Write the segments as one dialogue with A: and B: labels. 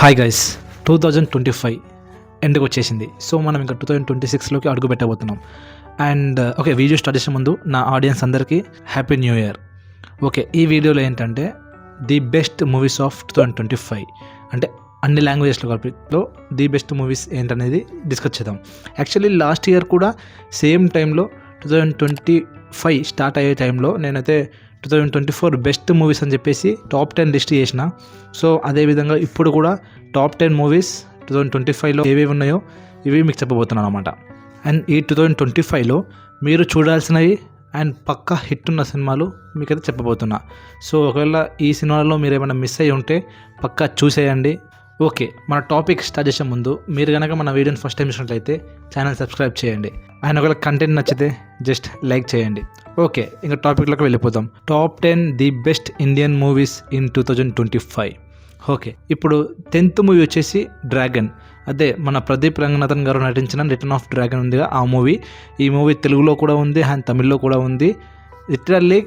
A: Hi guys two thousand twenty five ఎండ్కి వచ్చేసింది. So మనం ఇంకా టూ థౌజండ్ ట్వంటీ సిక్స్లోకి అడుగు పెట్టబోతున్నాం. అండ్ ఓకే వీడియో స్టార్ట్ చేసే ముందు నా ఆడియన్స్ అందరికీ హ్యాపీ న్యూ ఇయర్ ఓకే ఈ వీడియోలో ఏంటంటే the best movies of two thousand twenty five అంటే అన్ని లాంగ్వేజెస్లో కలిపిలో ది బెస్ట్ మూవీస్ ఏంటనేది డిస్కస్ చేద్దాం. యాక్చువల్లీ లాస్ట్ ఇయర్ కూడా సేమ్ టైంలో two thousand twenty five start అయ్యే టైంలో నేనైతే two thousand twenty four best movies అని చెప్పేసి టాప్ టెన్ లిస్ట్ చేసిన. సో అదేవిధంగా ఇప్పుడు కూడా top ten movies two thousand twenty ఫైవ్లో ఏవేవి ఉన్నాయో ఇవి మీకు చెప్పబోతున్నాను అనమాట అండ్ ఈ టూ థౌజండ్ ట్వంటీ ఫైవ్లో మీరు చూడాల్సినవి అండ్ పక్కా హిట్ ఉన్న సినిమాలు మీకైతే చెప్పబోతున్నా. సో ఒకవేళ ఈ సినిమాలో మీరు ఏమైనా మిస్ అయ్యి ఉంటే పక్కా చూసేయండి. ఓకే మన టాపిక్ స్టార్ట్ చేసే ముందు మీరు కనుక మన వీడియోని ఫస్ట్ టైం చూసినట్లయితే ఛానల్ సబ్స్క్రైబ్ చేయండి. అండ్ ఒకవేళ కంటెంట్ నచ్చితే జస్ట్ లైక్ చేయండి. ఓకే ఇంకా టాపిక్లోకి వెళ్ళిపోదాం. Top ten the best Indian movies in two thousand twenty five okay ఇప్పుడు టెన్త్ మూవీ వచ్చేసి డ్రాగన్ అదే మన ప్రదీప్ రంగనాథన్ గారు నటించిన రిటర్న్ ఆఫ్ డ్రాగన్ ఉందిగా ఆ మూవీ ఈ మూవీ తెలుగులో కూడా ఉంది అండ్ తమిళ్ళో కూడా ఉంది. లిటరల్లీ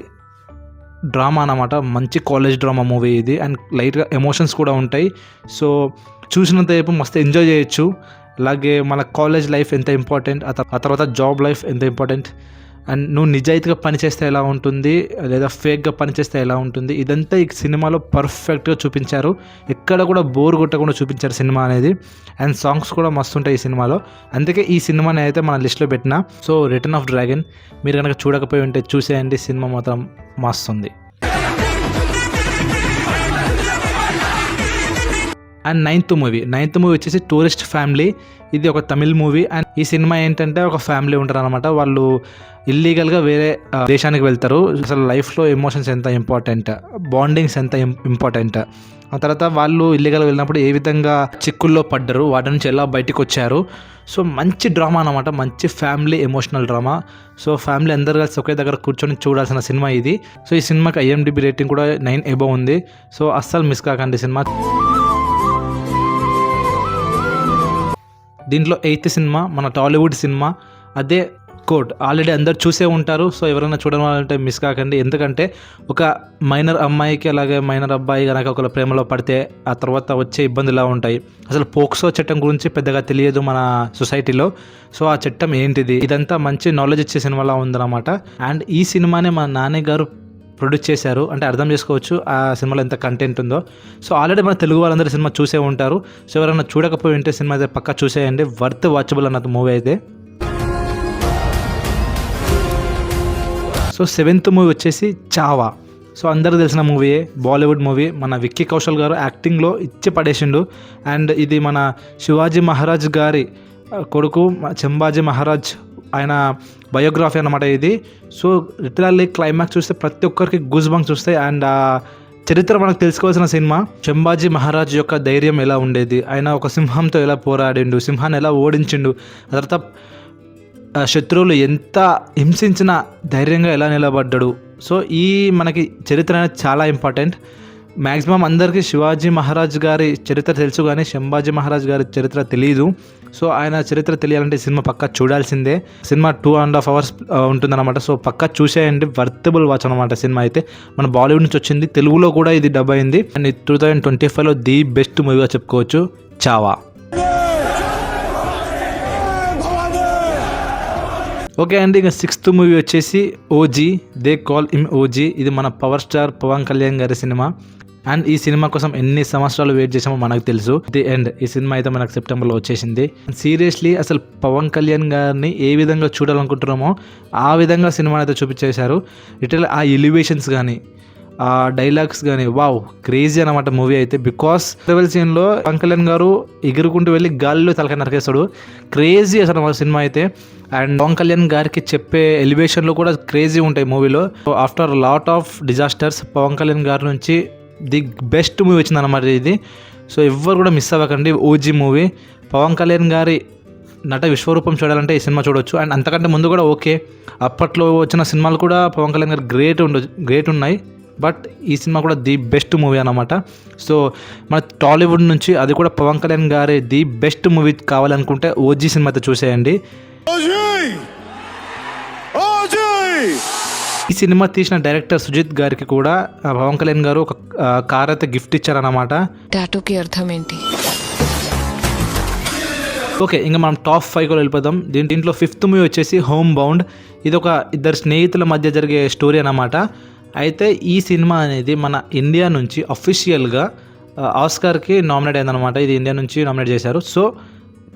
A: డ్రామా అన్నమాట మంచి కాలేజ్ డ్రామా మూవీ ఇది అండ్ లైట్గా ఎమోషన్స్ కూడా ఉంటాయి. సో చూసినంతసేపు మస్తు ఎంజాయ్ చేయొచ్చు. అలాగే మన కాలేజ్ లైఫ్ ఎంత ఇంపార్టెంట్ ఆ తర్వాత జాబ్ లైఫ్ ఎంత ఇంపార్టెంట్ అండ్ నువ్వు నిజాయితీగా పనిచేస్తే ఎలా ఉంటుంది? లేదా ఫేక్గా పనిచేస్తే ఎలా ఉంటుంది? ఇదంతా ఈ సినిమాలో పర్ఫెక్ట్గా చూపించారు. ఎక్కడ కూడా బోర్ కొట్టకుండా చూపించారు సినిమా అనేది. అండ్ సాంగ్స్ కూడా మస్తు ఉంటాయి ఈ సినిమాలో. అందుకే ఈ సినిమాని అయితే మన లిస్ట్లో పెట్టిన. సో రిటర్న్ ఆఫ్ డ్రాగన్ మీరు కనుక చూడకపోయి ఉంటే చూసేయండి. సినిమా మాత్రం మస్తుంది and ninth movie. Ninth movie వచ్చేసి టూరిస్ట్ ఫ్యామిలీ. ఇది ఒక తమిళ్ మూవీ అండ్ ఈ సినిమా ఏంటంటే ఒక ఫ్యామిలీ ఉంటారు అనమాట వాళ్ళు ఇల్లీగల్గా వేరే దేశానికి వెళ్తారు. అసలు లైఫ్లో ఎమోషన్స్ ఎంత ఇంపార్టెంట్ బాండింగ్స్ ఎంత ఇంపార్టెంట్. ఆ తర్వాత వాళ్ళు ఇల్లీగల్గా వెళ్ళినప్పుడు ఏ విధంగా చిక్కుల్లో పడ్డారు వాటి నుంచి ఎలా బయటికి వచ్చారు సో మంచి డ్రామా అనమాట మంచి family emotional drama. So family అందరు కలిసి ఒకే దగ్గర కూర్చొని చూడాల్సిన సినిమా ఇది. సో ఈ సినిమాకి ఐఎండిబి రేటింగ్ కూడా నైన్ ఎబో ఉంది. సో అస్సలు మిస్ కాకండి సినిమా. దీంట్లో ఎయిత్ సినిమా మన టాలీవుడ్ సినిమా అదే కోట్. ఆల్రెడీ అందరు చూసే ఉంటారు సో ఎవరైనా చూడాలంటే మిస్ కాకండి. ఎందుకంటే ఒక మైనర్ అమ్మాయికి అలాగే మైనర్ అబ్బాయి కనుక ఒకళ్ళ ప్రేమలో పడితే ఆ తర్వాత వచ్చే ఇబ్బందులా ఉంటాయి. అసలు పోక్సో చట్టం గురించి పెద్దగా తెలియదు మన సొసైటీలో. సో ఆ చట్టం ఏంటిది? ఇదంతా మంచి నాలెడ్జ్ ఇచ్చే సినిమాలా ఉందన్నమాట. అండ్ ఈ సినిమానే మా నాన్న గారు ప్రొడ్యూస్ చేశారు అంటే అర్థం చేసుకోవచ్చు ఆ సినిమాలో ఎంత కంటెంట్ ఉందో. సో ఆల్రెడీ మన తెలుగు వాళ్ళందరూ సినిమా చూసే ఉంటారు. సో ఎవరైనా చూడకపోయి ఉంటే సినిమా అయితే పక్కా చూసేయండి. వర్త్ వాచబుల్ అన్నది మూవీ అయితే. సో సెవెంత్ మూవీ వచ్చేసి చావా. సో అందరు తెలిసిన మూవీ బాలీవుడ్ మూవీ మన విక్కీ కౌశల్ గారు యాక్టింగ్లో ఇచ్చి పడేసిండు. అండ్ ఇది మన శివాజీ మహారాజ్ గారి కొడుకు చెంబాజీ మహారాజ్ ఆయన బయోగ్రఫీ అన్నమాట ఇది. సో లిటరల్లీ క్లైమాక్స్ చూస్తే ప్రతి ఒక్కరికి గూస్ బంక్స్ వస్తాయి. అండ్ ఆ చరిత్ర మనకు తెలుసుకోవాల్సిన సినిమా చెంబాజీ మహారాజ్ యొక్క ధైర్యం ఎలా ఉండేది? ఆయన ఒక సింహంతో ఎలా పోరాడిండు? సింహాన్ని ఎలా ఓడించిండు? ఆ తర్వాత శత్రువులు ఎంత హింసించినా ధైర్యంగా ఎలా నిలబడ్డాడు? సో ఈ మనకి చరిత్ర అనేది చాలా ఇంపార్టెంట్ మ్యాక్సిమం అందరికీ శివాజీ మహారాజ్ గారి చరిత్ర తెలుసు కానీ శంభాజీ మహారాజ్ గారి చరిత్ర తెలియదు సో ఆయన చరిత్ర తెలియాలంటే సినిమా పక్కా చూడాల్సిందే. Cinema two and half hours ఉంటుందన్నమాట. సో పక్కా చూసేయండి. వర్తబుల్ వాచ్ అనమాట సినిమా అయితే. మన బాలీవుడ్ నుంచి వచ్చింది. తెలుగులో కూడా ఇది డబ్ అయింది. అండ్ టూ థౌజండ్ ట్వంటీ ఫైవ్లో ది బెస్ట్ మూవీగా చెప్పుకోవచ్చు. చావా. ఓకే అండి ఇంకా సిక్స్త్ మూవీ వచ్చేసి OG they call him OG ఇది మన పవర్ స్టార్ పవన్ కళ్యాణ్ గారి సినిమా. అండ్ ఈ సినిమా కోసం ఎన్ని సంవత్సరాలు వెయిట్ చేసామో మనకు తెలుసు. ది ఎండ్ ఈ సినిమా అయితే మనకు సెప్టెంబర్లో వచ్చేసింది. సీరియస్లీ అసలు పవన్ కళ్యాణ్ గారిని ఏ విధంగా చూడాలనుకుంటున్నామో ఆ విధంగా సినిమాని అయితే చూపించేశారు. లిటిల్ ఆ ఎలివేషన్స్ కానీ ఆ డైలాగ్స్ కానీ వావ్ క్రేజీ అనమాట మూవీ అయితే. బికాస్ ట్రెవెల్ సీన్లో పవన్ కళ్యాణ్ గారు ఎగురుకుంటూ వెళ్ళి గాలిలో తలకాయ నరికేస్తాడు క్రేజీ అసలు సినిమా అయితే. అండ్ పవన్ కళ్యాణ్ గారికి చెప్పే ఎలివేషన్లో కూడా క్రేజీ ఉంటాయి మూవీలో after lot of disasters Pawan Kalyan గారి నుంచి ది బెస్ట్ మూవీ వచ్చింది అన్నమాట ఇది. సో ఎవ్వరు కూడా మిస్ అవ్వకండి. OG movie. పవన్ కళ్యాణ్ గారి నట విశ్వరూపం చూడాలంటే ఈ సినిమా చూడొచ్చు. అండ్ అంతకంటే ముందు కూడా ఓకే. అప్పట్లో వచ్చిన సినిమాలు కూడా పవన్ కళ్యాణ్ గారు గ్రేట్ ఉండ గ్రేట్ ఉన్నాయి. బట్ ఈ సినిమా కూడా ది బెస్ట్ మూవీ అనమాట సో మన టాలీవుడ్ నుంచి అది కూడా పవన్ కళ్యాణ్ గారి ది బెస్ట్ మూవీ కావాలనుకుంటే ఓజీ సినిమా అయితే చూసేయండి. ఈ సినిమా తీసిన డైరెక్టర్ సుజిత్ గారికి కూడా పవన్ కళ్యాణ్ గారు ఒక కార్ అయితే గిఫ్ట్ ఇచ్చారన్నమాట.
B: టాటూకి అర్థం ఏంటి
A: ఓకే ఇంకా మనం టాప్ ఫైవ్లో వెళ్ళిపోదాం. దీని దీంట్లో ఫిఫ్త్ మూవీ వచ్చేసి హోమ్ బౌండ్ ఇది ఒక ఇద్దరు స్నేహితుల మధ్య జరిగే స్టోరీ అన్నమాట. అయితే ఈ సినిమా అనేది మన ఇండియా నుంచి అఫీషియల్గా ఆస్కార్కి నామినేట్ అయిందనమాట ఇది ఇండియా నుంచి నామినేట్ చేశారు. సో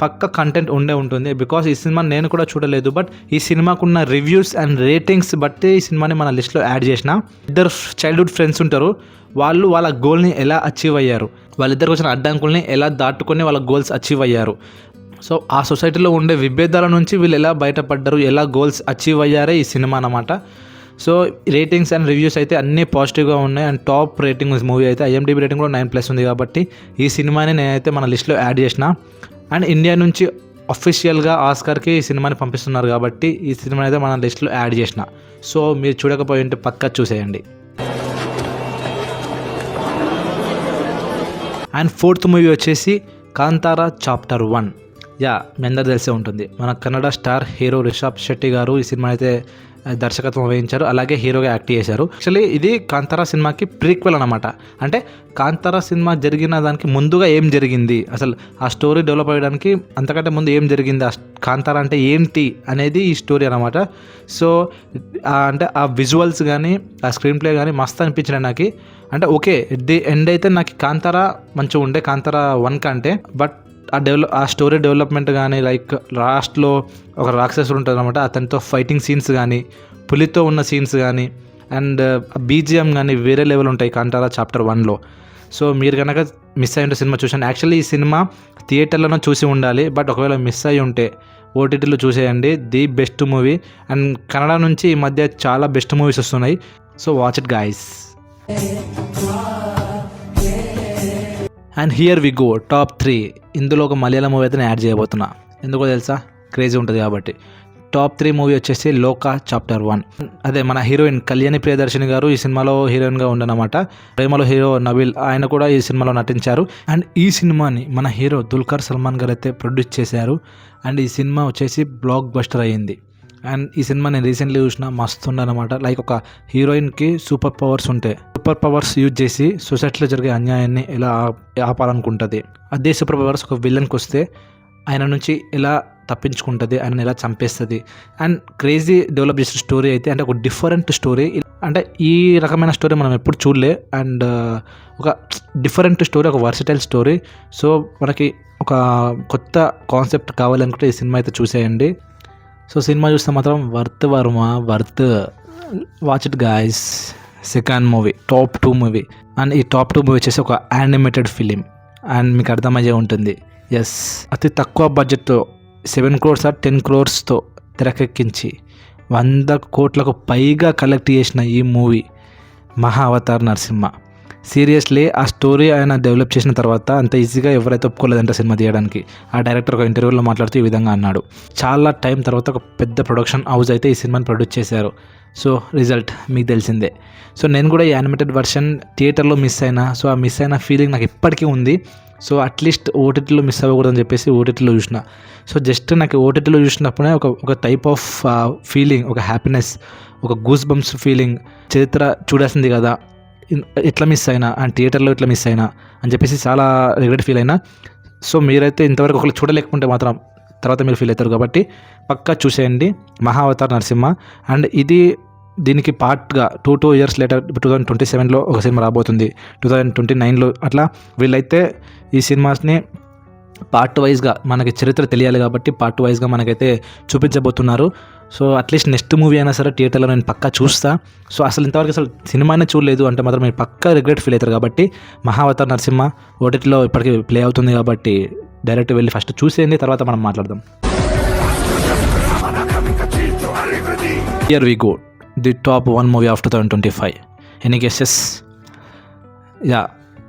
A: పక్క కంటెంట్ ఉండే ఉంటుంది. బికాస్ ఈ సినిమా నేను కూడా చూడలేదు బట్ ఈ సినిమాకున్న రివ్యూస్ అండ్ రేటింగ్స్ బట్టి ఈ సినిమాని మన లిస్ట్లో యాడ్ చేసిన. ఇద్దరు చైల్డ్హుడ్ ఫ్రెండ్స్ ఉంటారు. వాళ్ళు వాళ్ళ గోల్ని ఎలా అచీవ్ అయ్యారు? వాళ్ళిద్దరికి వచ్చిన అడ్డంకుల్ని ఎలా దాటుకొని వాళ్ళ గోల్స్ అచీవ్ అయ్యారు? సో ఆ సొసైటీలో ఉండే విభేదాల నుంచి వీళ్ళు ఎలా బయటపడ్డారు? ఎలా గోల్స్ అచీవ్ అయ్యారే ఈ సినిమా అన్నమాట. సో రేటింగ్స్ అండ్ రివ్యూస్ అయితే అన్నీ పాజిటివ్గా ఉన్నాయి. అండ్ టాప్ రేటింగ్ మూవీ అయితే ఐఎండిబి రేటింగ్ కూడా నైన్ ప్లస్ ఉంది కాబట్టి ఈ సినిమాని నేనైతే మన లిస్ట్లో యాడ్ చేసిన. అండ్ ఇండియా నుంచి అఫీషియల్గా ఆస్కార్కి ఈ సినిమాని పంపిస్తున్నారు కాబట్టి ఈ సినిమాని అయితే మన లిస్ట్లో యాడ్ చేసిన. సో మీరు చూడకపోయి ఉంటే పక్కా చూసేయండి. అండ్ ఫోర్త్ మూవీ వచ్చేసి కాంతారా చాప్టర్ వన్. యా మీ అందరు తెలిసే ఉంటుంది. మన కన్నడ స్టార్ హీరో రిషబ్ శెట్టి గారు ఈ సినిమా అయితే దర్శకత్వం వహించారు. అలాగే హీరోగా యాక్ట్ చేశారు. యాక్చువల్లీ ఇది కాంతారా సినిమాకి ప్రీక్వెల్ అనమాట అంటే కాంతారా సినిమా జరిగిన దానికి ముందుగా ఏం జరిగింది? అసలు ఆ స్టోరీ డెవలప్ అయ్యడానికి అంతకంటే ముందు ఏం జరిగింది? ఆ కాంతారా అంటే ఏంటి? అనేది ఈ స్టోరీ అనమాట సో అంటే ఆ విజువల్స్ కానీ ఆ స్క్రీన్ ప్లే కానీ మస్తు అనిపించినాయి నాకు. అంటే ఓకే ది ఎండ్ అయితే నాకు కాంతారా మంచిగా ఉండే కాంతారా వన్ కంటే. బట్ ఆ డెవలప్ ఆ స్టోరీ డెవలప్మెంట్ కానీ లైక్ లాస్ట్లో ఒక రాక్షసుడు ఉంటుంది అనమాట అతనితో ఫైటింగ్ సీన్స్ కానీ పులితో ఉన్న సీన్స్ కానీ అండ్ బీజిఎం కానీ వేరే లెవెల్ ఉంటాయి కాంటారా చాప్టర్ వన్లో. సో మీరు కనుక మిస్ అయ్యి ఉంటే సినిమా చూసాను యాక్చువల్లీ ఈ సినిమా థియేటర్లోనే చూసి ఉండాలి బట్ ఒకవేళ మిస్ అయి ఉంటే ఓటీటీలో చూసేయండి. The best movie. And Kannada నుంచి ఈ మధ్య చాలా బెస్ట్ మూవీస్ వస్తున్నాయి. So watch it guys. And here we go top three ఇందులో ఒక మలయాళం మూవీ అయితే నేను యాడ్ చేయబోతున్నా. ఎందుకో తెలుసా? క్రేజీ ఉంటుంది కాబట్టి. టాప్ త్రీ మూవీ వచ్చేసి లోకా చాప్టర్ వన్ అదే మన హీరోయిన్ కళ్యాణి ప్రియదర్శిని గారు ఈ సినిమాలో హీరోయిన్గా ఉండనమాట. ప్రేమలో హీరో నవీల్ ఆయన కూడా ఈ సినిమాలో నటించారు. అండ్ ఈ సినిమాని మన హీరో దుల్కర్ సల్మాన్ గారు అయితే ప్రొడ్యూస్ చేశారు. అండ్ ఈ సినిమా వచ్చేసి బ్లాక్ బస్టర్ అయ్యింది. అండ్ ఈ సినిమా నేను రీసెంట్లీ చూసిన మస్తు అనమాట లైక్ ఒక హీరోయిన్కి సూపర్ పవర్స్ ఉంటాయి సూపర్ పవర్స్ యూజ్ చేసి సొసైటీలో జరిగే అన్యాయాన్ని ఎలా ఆపాలనుకుంటుంది. అదే సూపర్ పవర్స్ ఒక విలన్కి వస్తే ఆయన నుంచి ఎలా తప్పించుకుంటుంది ఆయన ఎలా చంపేస్తుంది. అండ్ క్రేజీ డెవలప్ చేసిన స్టోరీ అయితే అంటే ఒక డిఫరెంట్ స్టోరీ. అంటే ఈ రకమైన స్టోరీ మనం ఎప్పుడు చూడలే. అండ్ ఒక డిఫరెంట్ స్టోరీ ఒక వర్సిటైల్ స్టోరీ. సో మనకి ఒక కొత్త కాన్సెప్ట్ కావాలనుకుంటే ఈ సినిమా అయితే చూసేయండి. సో సినిమా చూస్తే మాత్రం worth Varma worth watch it guys second movie top two movie and ఈ టాప్ టూ మూవీ వచ్చేసి ఒక యానిమేటెడ్ ఫిలిం అండ్ మీకు అర్థమయ్యే ఉంటుంది. ఎస్ అతి తక్కువ బడ్జెట్తో సెవెన్ క్రోర్స్ ఆర్ టెన్ క్రోర్స్తో తెరకెక్కించి వంద కోట్లకు పైగా కలెక్ట్ చేసిన ఈ మూవీ మహా అవతార్ నరసింహ. సీరియస్లీ ఆ స్టోరీ ఆయన డెవలప్ చేసిన తర్వాత అంత ఈజీగా ఎవరైతే ఒప్పుకోలేదంట సినిమా తీయడానికి ఆ డైరెక్టర్ ఒక ఇంటర్వ్యూలో మాట్లాడుతూ ఈ విధంగా అన్నాడు. చాలా టైం తర్వాత ఒక పెద్ద ప్రొడక్షన్ హౌస్ అయితే ఈ సినిమాని ప్రొడ్యూస్ చేశారు. సో రిజల్ట్ మీకు తెలిసిందే. సో నేను కూడా ఈ యానిమేటెడ్ వర్షన్ థియేటర్లో మిస్ అయినా సో ఆ మిస్ అయిన ఫీలింగ్ నాకు ఇప్పటికీ ఉంది. సో అట్లీస్ట్ ఓటీటీలో మిస్ అవ్వకూడదని చెప్పేసి ఓటీటీలో చూసిన. సో జస్ట్ నాకు ఓటీటీలో చూసినప్పుడే ఒక ఒక టైప్ ఆఫ్ ఫీలింగ్ ఒక హ్యాపీనెస్ ఒక గూస్ బంప్స్ ఫీలింగ్ చరిత్ర చూడాల్సింది కదా. ఎట్లా మిస్ అయినా అండ్ థియేటర్లో ఇట్లా మిస్ అయినా అని చెప్పేసి చాలా రిగ్రెట్ ఫీల్ అయినా. సో మీరైతే ఇంతవరకు ఒకరు చూడలేకుంటే మాత్రం తర్వాత మీరు ఫీల్ అవుతారు కాబట్టి పక్కా చూసేయండి. మహావతార్ నరసింహ. అండ్ ఇది దీనికి పార్ట్గా two two years later two thousand twenty సెవెన్లో ఒక సినిమా రాబోతుంది. టూ థౌజండ్ ట్వంటీ నైన్లో అట్లా వీళ్ళైతే ఈ సినిమాస్ని పార్ట్ వైజ్గా మనకి చరిత్ర తెలియాలి కాబట్టి పార్ట్ వైజ్గా మనకైతే చూపించబోతున్నారు. So at least next movie అయినా సరే థియేటర్లో నేను పక్కా చూస్తా. సో అసలు ఇంతవరకు అసలు సినిమానే చూడలేదు. అంటే మాత్రం మీరు పక్కా రిగ్రెట్ ఫీల్ అవుతారు కాబట్టి మహావతార్ నరసింహ ఓటీటీలో ఇప్పటికీ ప్లే అవుతుంది కాబట్టి డైరెక్ట్ వెళ్ళి ఫస్ట్ చూసేయండి తర్వాత మనం మాట్లాడదాం. Here we go the top one movie of two thousand twenty five any guesses yeah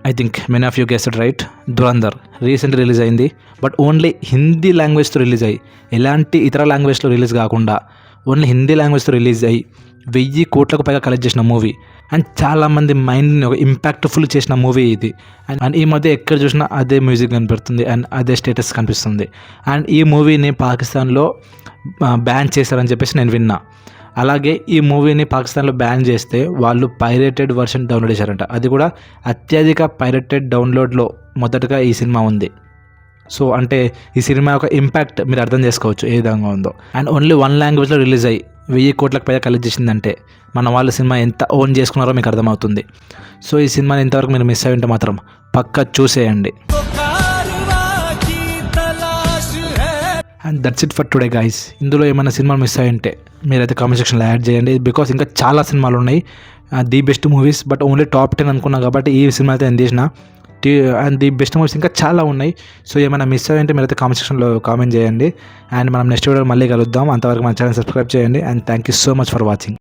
A: I think many of you guessed right Dhurandhar recent release అయింది. బట్ ఓన్లీ హిందీ లాంగ్వేజ్తో రిలీజ్ అయ్యి ఎలాంటి ఇతర లాంగ్వేజ్లో రిలీజ్ కాకుండా ఓన్లీ హిందీ లాంగ్వేజ్తో రిలీజ్ అయ్యి వెయ్యి కోట్లకు పైగా కలెక్ట్ చేసిన మూవీ అండ్ చాలామంది మైండ్ని ఒక ఇంపాక్ట్ఫుల్ చేసిన మూవీ ఇది. అండ్ అండ్ ఈ మధ్య ఎక్కడ చూసినా అదే మ్యూజిక్ కనిపెడుతుంది అండ్ అదే స్టేటస్ కనిపిస్తుంది. అండ్ ఈ మూవీని పాకిస్తాన్లో బ్యాన్ చేశారని చెప్పేసి నేను విన్నా. అలాగే ఈ మూవీని పాకిస్తాన్లో బ్యాన్ చేస్తే వాళ్ళు పైరేటెడ్ వర్షన్ డౌన్లోడ్ చేశారంట. అది కూడా అత్యధిక పైరేటెడ్ డౌన్లోడ్లో మొదటగా ఈ సినిమా ఉంది. సో అంటే ఈ సినిమా యొక్క ఇంపాక్ట్ మీరు అర్థం చేసుకోవచ్చు ఏ విధంగా ఉందో. అండ్ ఓన్లీ వన్ లాంగ్వేజ్లో రిలీజ్ అయ్యి వెయ్యి కోట్లకు పైగా కలెక్ట్ చేసిందంటే మన వాళ్ళ సినిమా ఎంత ఓన్ చేసుకున్నారో మీకు అర్థమవుతుంది. సో ఈ సినిమాని ఇంతవరకు మీరు మిస్ అయ్యి ఉంటే మాత్రం పక్క చూసేయండి. And that's it for today guys ఇందులో ఏమైనా సినిమాలు మిస్ అయ్యంటే మీరైతే కామెంట్ సెక్షన్లో యాడ్ చేయండి. బికాస్ ఇంకా చాలా సినిమాలు ఉన్నాయి. The best movies but only top ten అనుకున్నా కాబట్టి ఈ సినిమా అయితే నేను చేసిన అండ్ ది బెస్ట్ మూవీస్ ఇంకా చాలా ఉన్నాయి. సో ఏమైనా మిస్ అయ్యంటే మీరైతే కామెంట్ సెక్షన్లో కామెంట్ చేయండి. అండ్ మనం నెక్స్ట్ వీడియో మళ్ళీ కలుద్దాం. అంతవరకు మన ఛానల్ సబ్స్క్రైబ్ చేయండి. And thank you so much for watching